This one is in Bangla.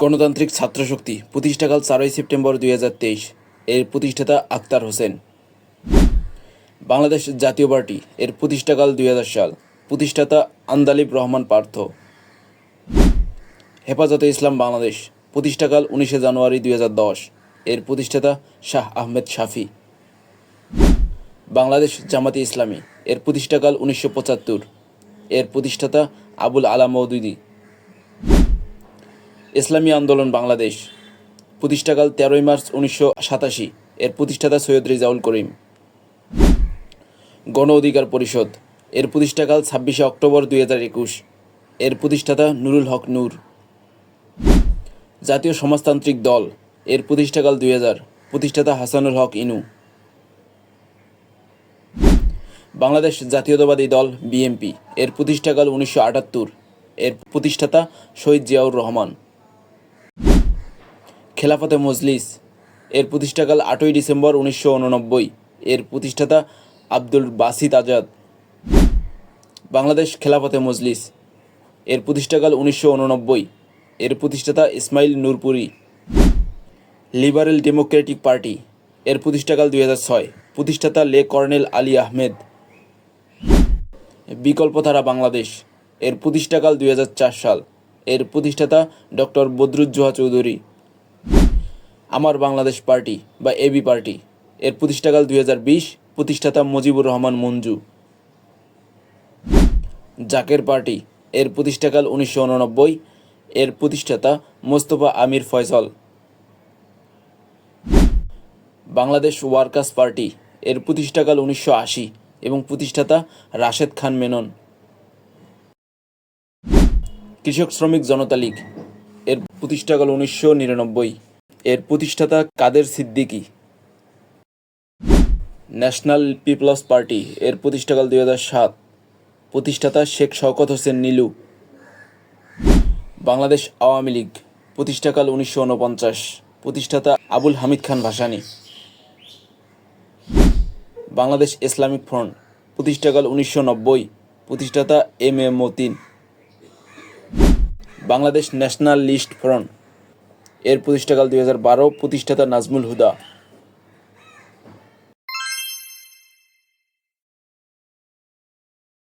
গণতান্ত্রিক ছাত্রশক্তি প্রতিষ্ঠাকাল চারই সেপ্টেম্বর দুই হাজার তেইশ। এর প্রতিষ্ঠাতা আক্তার হোসেন। বাংলাদেশ জাতীয় পার্টি এর প্রতিষ্ঠাকাল দুই হাজার সাল। প্রতিষ্ঠাতা আন্দালিব রহমান পার্থ। হেফাজতে ইসলাম বাংলাদেশ, প্রতিষ্ঠাকাল উনিশে জানুয়ারি দুই হাজার দশ। এর প্রতিষ্ঠাতা শাহ আহমেদ শাফি। বাংলাদেশ জামাতে ইসলামী, এর প্রতিষ্ঠাকাল উনিশশো পঁচাত্তর। এর প্রতিষ্ঠাতা আবুল আলা মৌদুদি। ইসলামী আন্দোলন বাংলাদেশ, প্রতিষ্ঠাকাল তেরোই মার্চ উনিশশো সাতাশি, এর প্রতিষ্ঠাতা সৈয়দ রেজাউল করিম। গণ অধিকার পরিষদ, এর প্রতিষ্ঠাকাল ছাব্বিশে অক্টোবর দুই হাজার একুশ, এর প্রতিষ্ঠাতা নুরুল হক নূর। জাতীয় সমাজতান্ত্রিক দল, এর প্রতিষ্ঠাকাল দুই হাজার, প্রতিষ্ঠাতা হাসানুল হক ইনু। বাংলাদেশ জাতীয়তাবাদী দল, বিএনপি, এর প্রতিষ্ঠাকাল উনিশশো আটাত্তর, এর প্রতিষ্ঠাতা শহীদ জিয়াউর রহমান। খেলাফতে মজলিস। এর প্রতিষ্ঠাকাল আটই ডিসেম্বর উনিশশো উননব্বই। এর প্রতিষ্ঠাতা আব্দুল বাসিত আজাদ। বাংলাদেশ খেলাফতে মজলিস। এর প্রতিষ্ঠাকাল উনিশশো উননব্বই। এর প্রতিষ্ঠাতা Ismail Nurpuri. Liberal democratic party. এর প্রতিষ্ঠাকাল দুই হাজার ছয়। প্রতিষ্ঠাতা লে কর্নেল আলী আহমেদ। বিকল্পধারা বাংলাদেশ। এর প্রতিষ্ঠাকাল দুই হাজার চার সাল। এর প্রতিষ্ঠাতা ডক্টর বদরুজ্জোহা চৌধুরী। আমার বাংলাদেশ পার্টি বা এবি পার্টি। এর প্রতিষ্ঠাকাল দুই হাজার বিশ, প্রতিষ্ঠাতা মুজিবুর রহমান মঞ্জু। জাকের পার্টি, এর প্রতিষ্ঠাকাল উনিশশো উননব্বই, এর প্রতিষ্ঠাতা মোস্তফা আমির ফয়সল। বাংলাদেশ ওয়ার্কার্স পার্টি, এর প্রতিষ্ঠাকাল উনিশশো আশি এবং প্রতিষ্ঠাতা রাশেদ খান মেনন। কৃষক শ্রমিক জনতা লীগ, এর প্রতিষ্ঠাকাল উনিশশো নিরানব্বই। এর প্রতিষ্ঠাতা Kader Siddiqui? National people's party এর প্রতিষ্ঠাকাল দুই হাজার সাত। প্রতিষ্ঠাতা শেখ শওকত হোসেন নীলু। বাংলাদেশ আওয়ামী লীগ, প্রতিষ্ঠাকাল উনিশশো উনপঞ্চাশ। প্রতিষ্ঠাতা আবুল হামিদ খান ভাসানী। বাংলাদেশ ইসলামিক ফ্রন্ট, প্রতিষ্ঠাকাল উনিশশো নব্বই। প্রতিষ্ঠাতা M A Matin. Bangladesh national list front এর প্রতিষ্ঠাকাল দুই হাজার বারো প্রতিষ্ঠাতা নাজমুল হুদা।